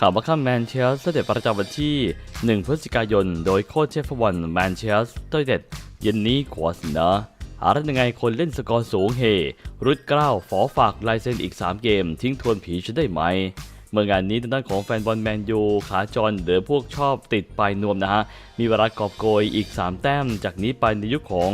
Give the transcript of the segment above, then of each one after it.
ข่าวบัคคัมแมนเชสเตอร์เด็ดประจำวันที่ 1 พฤศจิกายน โดยโค้ชเชฟวันแมนเชสเตอร์เด็ดเย็นนี้ขวสนะหาได้ยังไงคนเล่นสกอร์สูงเฮ รุดกล้าวฝอฝากลายเซ็นอีก 3 เกม ทิ้งทวนผีจะได้ไหม เมื่องานนี้ทางด้านของแฟนบอลแมนยูขาจรหรือพวกชอบติดปลายนวมนะฮะ มีเวลากอบโกยอีก 3 แต้ม จากนี้ไปในยุคของ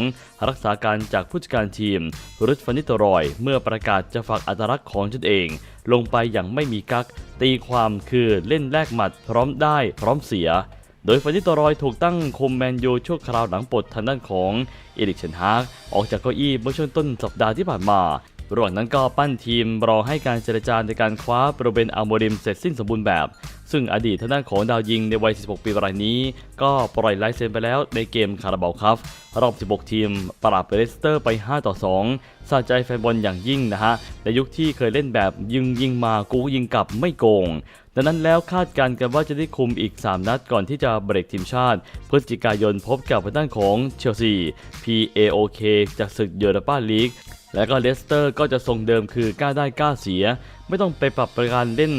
รักษาการจากผู้จัดการทีมรุดฟานิตรอย เมื่อประกาศจะฝากอัตลักษณ์ของตนเอง ลงไปอย่างไม่มีกัก ตีความคือเล่นแลกหมัดพร้อมได้พร้อมเสียโดยฟานิตรอยถูกตั้งคุมแมนยูชั่วคราวหลังปลดทางด้านของเอริกเชนฮากออกจากเก้าอี้เมื่อช่วงต้นสัปดาห์ที่ผ่านมา ระหว่างนั้นก็ปั้นทีมรอให้การเจรจาในการคว้าโรเบนอัลโมริมเสร็จสิ้นสมบูรณ์แบบ ซึ่งอดีตทางด้านของดาวยิงในวัย 16 ปีรายนี้ ก็ปล่อยลายเซ็นไปแล้วในเกมคาราบาวคัพรอบ 16 ทีม ปราบเลสเตอร์ไป 5 ต่อ 2 สะใจแฟนบอลอย่างยิ่งนะฮะ ในยุคที่เคยเล่นแบบยิงยิงมากูยิงกลับไม่โกง ดังนั้นแล้วคาดการณ์กันว่าจะได้คุมอีก 3 นัดก่อนที่จะเบรกทีมชาติ พฤศจิกายนพบกับทางด้านของเชลซี PAOK จากศึกเยอรปาลีก และก็เลสเตอร์ก็จะทรงเดิมคือกล้าได้กล้าเสีย ไม่ต้องไปปรับประการเล่น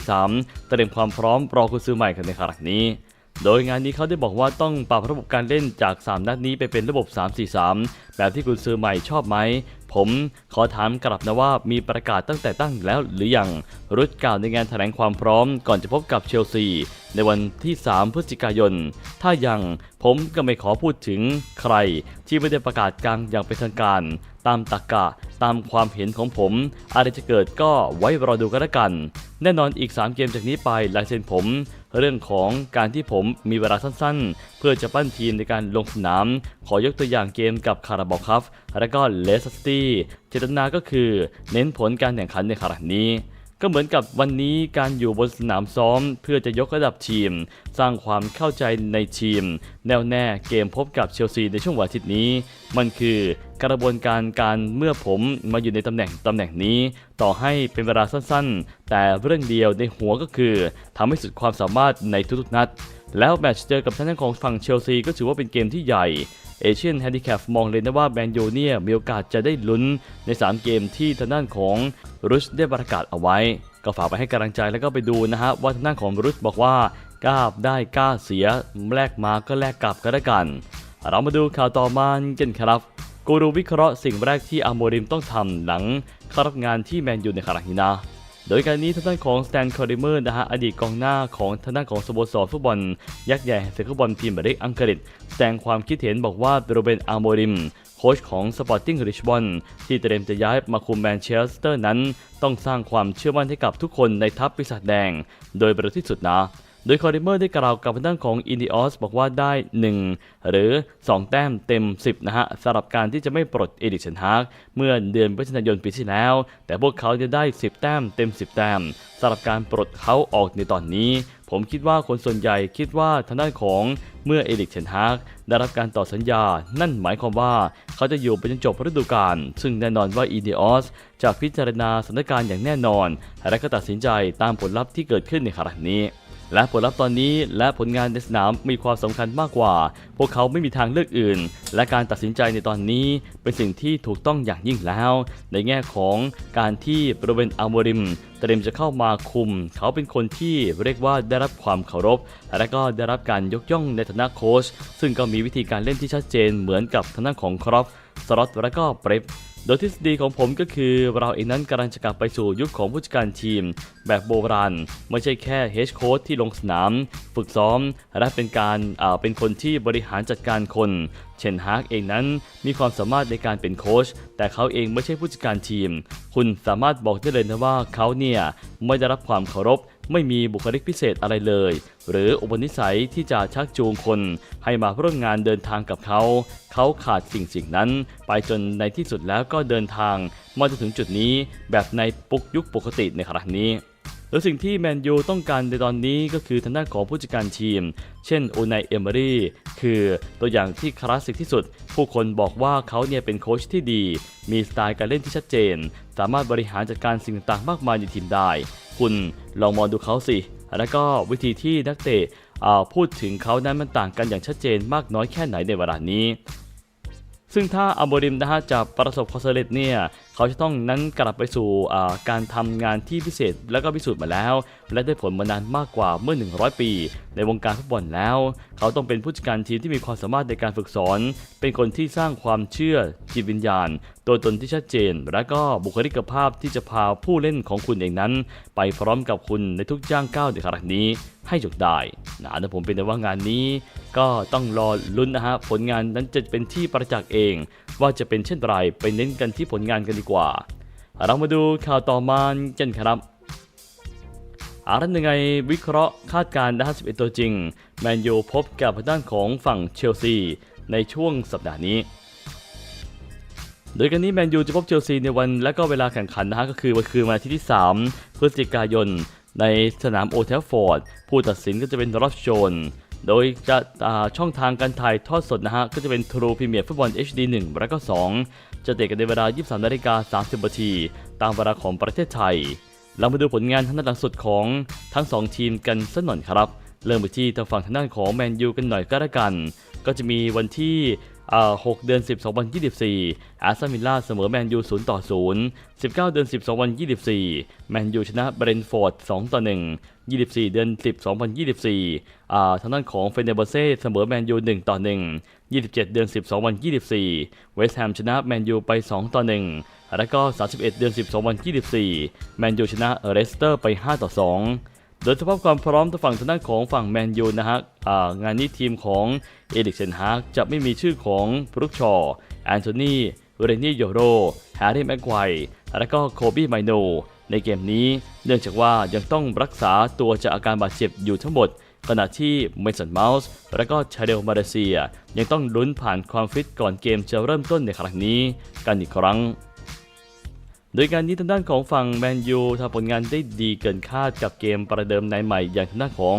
3-4-3 เตรียมความพร้อมรอคุณซื้อใหม่กันในครั้งนี้ โดยงานนี้เขาได้บอกว่าต้องปรับระบบการเล่นจาก 3 นัดนี้ไปเป็นระบบ 3-4-3 แบบที่คุณซื้อใหม่ชอบไหม ผมขอถามกลับนะว่ามีประกาศตั้งแต่ตั้งแล้วหรือยังรุดกล่าวในงานแถลงความพร้อมก่อนจะพบกับเชลซี ในวันที่ 3 พฤศจิกายน ถ้ายังผมก็ไม่ขอพูดถึงใคร ที่ไม่ได้ประกาศกลางอย่างเป็นทางการ ตามตรกกะตามความเห็นของผม อะไรจะเกิดก็ไว้รอดูกันละกัน แน่นอนอีก 3 เกมจากนี้ไปลายเซ็นผม เรื่องของการที่ผมมีเวลาสั้นๆ เพื่อจะปั้นทีมในการลงสนาม ขอยกตัวอย่างเกมกับคาราบาวคับและก็เลสสตี้เจตนาก็คือ เน้นผลการแข่งขันในครั้งนี้ ก็เหมือนกับวันนี้การอยู่บนสนามซ้อม เพื่อจะยกระดับทีม สร้างความเข้าใจในทีม แน่วแน่เกมพบกับเชลซีในช่วงวันอาทิตย์นี้ มันคือกระบวนการการเมื่อผมมาอยู่ในตำแหน่งตำแหน่งนี้ ต่อให้เป็นเวลาสั้นๆ แต่เรื่องเดียวในหัวก็คือทำให้สุดความสามารถในทุกๆนัด แล้วแมตช์เจอกับทางด้านของฝั่งเชลซีก็ถือว่าเป็นเกมที่ใหญ่เอเชียนแฮนดิแคปมองเลยนะว่าแมนยูเนี่ยมีโอกาสจะได้ลุ้นใน 3 เกมที่ทางด้านของรุชได้ประกาศเอาไว้ ก็ฝากไปให้กำลังใจแล้วก็ไปดูนะฮะว่าทางด้านของรุชบอกว่ากล้าได้กล้าเสียแลกมาก็แลกกลับก็ได้กัน เรามาดูข่าวต่อมากันครับกูรูวิเคราะห์สิ่งแรกที่อาโมริมต้องทำหลังเข้ารับงานที่แมนยูในครั้งนี้นะ โดยการนี้ทางด้านของสแตนคอร์ดิเมอร์นะฮะอดีตกองหน้าของทางด้านของสโมสรฟุตบอล ยักษ์ใหญ่แห่งศึกฟุตบอลพรีเมียร์ลีกอังกฤษแสดงความคิดเห็นบอกว่าโรเบนอาโมริมโค้ชของสปอร์ติ้งริชบอนที่เตรียมจะย้ายมาคุมแมนเชสเตอร์นั้น ต้องสร้างความเชื่อมั่นให้กับทุกคนในทัพปีศาจแดง โดยประที่สุดนะ โดยคอริเมอร์ได้กล่าวกับทางด้านของอินดิออสบอกว่าได้ 1 หรือ 2 แต้มเต็ม 10 นะฮะสำหรับการที่จะไม่ปลดเอดิสันฮากเมื่อเดือนพฤศจิกายนปีที่แล้ว แต่พวกเขาจะได้ 10 แต้มเต็ม 10 แต้มสำหรับการปลดเขาออกในตอนนี้ ผมคิดว่าคนส่วนใหญ่คิดว่าทางด้านของเมื่อเอริกเชนฮากได้รับการต่อสัญญา นั่นหมายความว่าเขาจะอยู่ไปจนจบฤดูกาล ซึ่งแน่นอนว่าอีเดออสจะพิจารณาสถานการณ์อย่างแน่นอน และก็ตัดสินใจตามผลลัพธ์ที่เกิดขึ้นในขณะนี้ และผลลัพธ์ตอนนี้และผลงานในสนามมีความสำคัญมากกว่า พวกเขาไม่มีทางเลือกอื่น และการตัดสินใจในตอนนี้เป็นสิ่งที่ถูกต้องอย่างยิ่งแล้ว ในแง่ของการที่โรเบนอัลโมริมเตรียมจะเข้ามาคุม เขาเป็นคนที่เรียกว่าได้รับความเคารพ และก็ได้รับการยกย่องในฐานะโค้ชซึ่งก็มีวิธีการเล่นที่ชัดเจนเหมือนกับทางด้านของครอฟสล็อตและก็เปรฟ โดยทฤษฎีของผมก็คือเราเองนั้นกำลังจะกลับไปสู่ยุคของผู้จัดการทีม แบบโบราณ ไม่ใช่แค่เฮดโค้ชที่ลงสนาม ฝึกซ้อม และเป็นการเป็นคนที่บริหารจัดการคน เชนฮากเองนั้นมีความสามารถในการเป็นโค้ชแต่เขาเองไม่ใช่ผู้จัดการทีม คุณสามารถบอกได้เลยนะว่าเขาเนี่ยไม่ได้รับความเคารพ ไม่มีบุคลิกพิเศษอะไรเลย หรืออุปนิสัยที่จะชักจูงคน ให้มาร่วมงานเดินทางกับเขา เขาขาดสิ่งสิ่งนั้น ไปจนในที่สุดแล้วก็เดินทางมาจนถึงจุดนี้แบบในปุกยุคปกติในครั้งนี้ โดยสิ่งที่แมนยูต้องการในตอนนี้ก็คือทางด้านของผู้จัดการทีม เช่นโอนายเอมเมอรี่คือตัวอย่างที่คลาสสิกที่สุด ผู้คนบอกว่าเขาเนี่ยเป็นโค้ชที่ดี มีสไตล์การเล่นที่ชัดเจน สามารถบริหารจัดการสิ่งต่างๆมากมายในทีมได้ คุณลองมองดูเขาสิ แล้วก็วิธีที่นักเตะอ่าพูดถึงเขานั้นมันต่างกันอย่างชัดเจนมากน้อยแค่ไหนในเวลานี้ซึ่งถ้าอัมโบริมนะฮะจะประสบความสำเร็จเนี่ยเขาจะต้องนั้นกลับไปสู่การทำงานที่พิเศษแล้วก็พิสูจน์มาแล้ว และได้ผลมานานมากกว่าเมื่อ 100 ปี ในวงการฟุตบอลแล้ว เขาต้องเป็นผู้จัดการทีมที่มีความสามารถในการฝึกสอน เป็นคนที่สร้างความเชื่อจิตวิญญาณ ตัวตนที่ชัดเจน และก็บุคลิกภาพที่จะพาผู้เล่นของคุณเองนั้น ไปพร้อมกับคุณในทุกย่างก้าวในครั้งนี้ให้จดได้นะแต่ผมเป็นแต่ว่างานนี้ ก็ต้องรอลุ้นนะฮะผลงานนั้นจะเป็นที่ประจักษ์เอง ว่าจะเป็นเช่นไรไปเน้นกันที่ผลงานกันดีกว่า เรามาดูข่าวต่อมากันครับอารันยังไงวิเคราะห์คาดการณ์นะฮะ11 ตัวจริง แมนยูพบกับด้านของฝั่งเชลซี ในช่วงสัปดาห์นี้ โดยกันนี้แมนยูจะพบเชลซีในวันและก็เวลาแข่งขันนะฮะก็คือวันคืนวันอาทิตย์ที่ 3 พฤศจิกายน ในสนามโอเทลฟอร์ด ผู้ตัดสินก็จะเป็นรอสโจน โดยจะช่องทางการถ่ายทอดสดนะฮะ ก็จะเป็น True Premier Football HD 1 และก็ 2 จะเตะกันในเวลา 23นาฬิกา30นาทีตามเวลาของประเทศไทย เรามาดูผลงานทางด้านหลังสุดของทั้ง 2 ทีมกันสักหน่อยครับ เริ่มไปที่ทางฝั่งทางด้านของแมนยูกันหน่อยก็แล้วกัน ก็จะมีวันที่6 เดือน 10 2024 อาร์เซนวิลล่าเสมอแมนยู 0 ต่อ 0 19 เดือน 10 2024 แมนยูชนะเบรนฟอร์ด 2 ต่อ 1 24 เดือน 10 2024อ่าทางด้านของเฟเนเบอร์เซ่เสมอแมนยู1ต่อ 1 27 เดือน10 2024 เวสต์แฮมชนะแมนยูไป 2 ต่อ 1 แล้วก็ 31 เดือน10 2024 แมนยูชนะเรสเตอร์ไป 5 ต่อ 2 โดยสภาพความพร้อมทางฝั่งทางด้านของฝั่งแมนยูนะฮะงานนี้ทีมของเอริกเซนฮากจะไม่มีชื่อของบรุกชอว์แอนโทนีเรนนี่โยโรแฮร์รี่แม็กไกวร์และก็โคบี้ไมโน ในเกมนี้เนื่องจากว่ายังต้องรักษาตัวจากอาการบาดเจ็บอยู่ทั้งหมด ขณะที่เมสันเมาส์และก็ชาเดลมาเลเซีย ยังต้องลุ้นผ่านความฟิตก่อนเกมจะเริ่มต้นในครั้งนี้กันอีกครั้ง โดยการนี้ทางด้านของฝั่งแมนยูทำผลงานได้ดีเกินคาดกับเกมประเดิมในใหม่อย่างทางด้านของ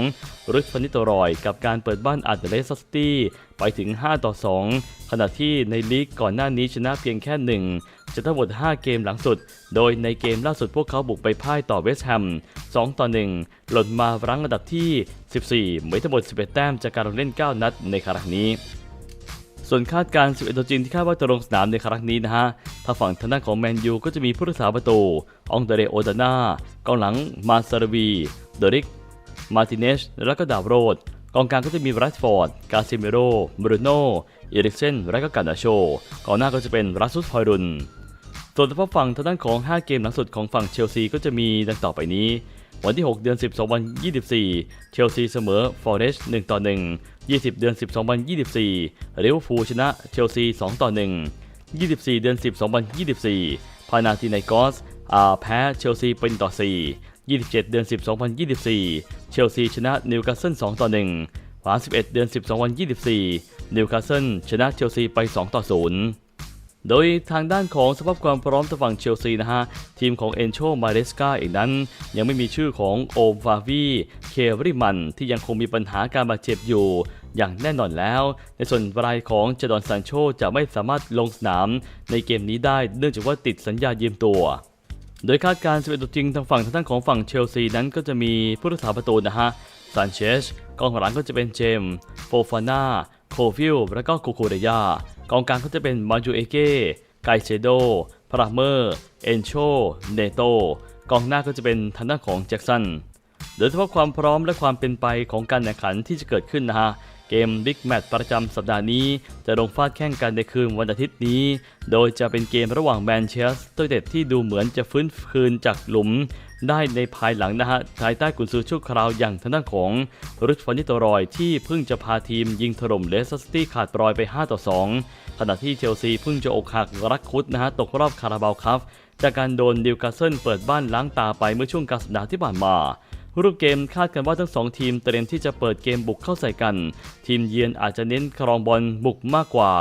รุดฟานิโตรอย กับการเปิดบ้านอัดเลสซิตี้ไปถึง 5 ต่อ 2 ขณะที่ในลีกก่อนหน้านี้ชนะเพียงแค่ 1 จะทั้งหมด 5 เกมหลังสุด โดยในเกมล่าสุดพวกเขาบุกไปพ่ายต่อเวสต์แฮม 2 ต่อ 1 หล่นมารั้งอันดับที่ 14มีทั้งหมด 11 แต้มจากการลงเล่น 9 นัดในครั้งนี้ ส่วนคาดการณ์11ตัวจริงที่คาดว่าจะลงสนามในครั้งนี้นะฮะถ้าฝั่งทางด้านของแมนยูก็จะมีผู้รักษาประตูองเดเรโอดาน่ากองหลังมาซาราวีเดริก มาติเนชและก็ดาวโรดกองกลางก็จะมีแรดฟอร์ด กาซิเมโรบรูโนเอริกเซน และก็กานาโชกองหน้าก็จะเป็นรัสซุสฮอยรุน ส่วนเฉพาะฝั่งทางด้านของ 5 เกมหลังสุดของฝั่งเชลซีก็จะมีดังต่อไปนี้ วันที่ 6 เดือน 10 2024 เชลซีเสมอฟอร์เรสต์1ต่อ 1 20 เดือน 10 2024ลิเวอร์พูลชนะเชลซี2ต่อ 1 24 เดือน 10 2024 พานาธิไนกอสอาแพ้เชลซีเป็นต่อ 4 27 เดือน 10 2024 เชลซีชนะนิวคาสเซิล2ต่อ1 31 เดือน 10 2024 นิวคาสเซิลชนะเชลซีไป 2 ต่อ 0 โดยทางด้านของสภาพความพร้อมทางฝั่งเชลซีนะฮะ ทีมของเอนโชมาเรสกาเองนั้น ยังไม่มีชื่อของโอมฟาวีเควริมัน ที่ยังคงมีปัญหาการบาดเจ็บอยู่อย่างแน่นอนแล้ว ในส่วนรายของเจดอนซานโชจะไม่สามารถลงสนามในเกมนี้ได้เนื่องจากว่าติดสัญญายืมตัวโดยคาดการณ์11ตัวจริงทางฝั่งทางด้านของฝั่งเชลซีนั้นก็จะมีผู้รักษาประตูนะฮะ ซานเชส กองหลังก็จะเป็นเจมส์โฟฟาน่า โคฟิล และก็โคโคเรยา กองกลางก็จะเป็นมาจูเอเก้ไกเซโดพราเมอร์เอนโชเนโตกองหน้าก็จะเป็นทางด้านของแจ็คสันโดยเฉพาะความพร้อมและความเป็นไปของการแข่งขันที่จะเกิดขึ้นนะฮะเกมบิ๊กแมตช์ประจำสัปดาห์นี้ จะลงฟาดแข่งกันในคืนวันอาทิตย์นี้ โดยจะเป็นเกมระหว่างแมนเชสเตอร์ยูไนเต็ดที่ดูเหมือนจะฟื้นคืนจากหลุม ได้ในภายหลังนะฮะภายใต้กุนซือชั่วคราวอย่างทางด้านของรุชฟานิโตรอยที่เพิ่งจะพาทีมยิงถล่มเลสเตอร์ซิตี้ขาดปลอยไป 5 ต่อ 2 ขณะที่เชลซีเพิ่งจะอกหักรักคุดนะฮะตกรอบคาราบาวคัพจากการโดนดิวคาสเซิลเปิดบ้านล้างตาไปเมื่อช่วงกลางสัปดาห์ที่ผ่านมารูปเกมคาดกันว่าทั้งสองทีมเตรียมที่จะเปิดเกมบุกเข้าใส่กัน ทีมเยือนอาจจะเน้นครองบอลบุกมากกว่า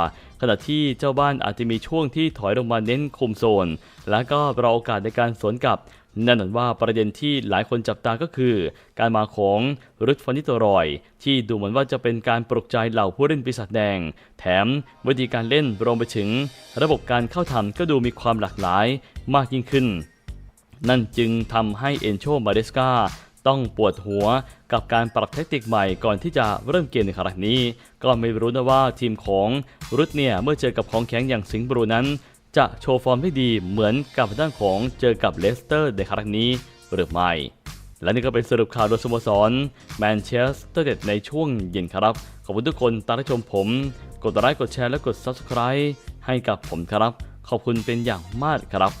ขณะที่เจ้าบ้านอาจจะมีช่วงที่ถอยลงมาเน้นคุมโซน และก็รอโอกาสในการสวนกลับ แน่นอนว่าประเด็นที่หลายคนจับตาก็คือ การมาของรุดฟานิตรอย ที่ดูเหมือนว่าจะเป็นการปลุกใจเหล่าผู้เล่นปีศาจแดง แถมวิธีการเล่นรวมไปถึง ระบบการเข้าทำก็ดูมีความหลากหลายมากยิ่งขึ้น นั่นจึงทำให้เอนโชมาเดสกาต้องปวดหัวกับการปรับแทคติกใหม่ก่อนที่จะเริ่มเกมในครั้งนี้ ก็ไม่รู้นะว่าทีมของรุดเนี่ยเมื่อเจอกับของแข็งอย่างสิงห์บรูนั้น จะโชว์ฟอร์มได้ดีเหมือนกับด้านของเจอกับเลสเตอร์ในครั้งนี้หรือไม่ และนี่ก็เป็นสรุปข่าวโดยสโมสรแมนเชสเตอร์เด็ดในช่วงเย็นครับ ขอบคุณทุกคนตามรับชมผม กดไลค์กดแชร์และกด Subscribe ให้กับผมครับ ขอบคุณเป็นอย่างมากครับ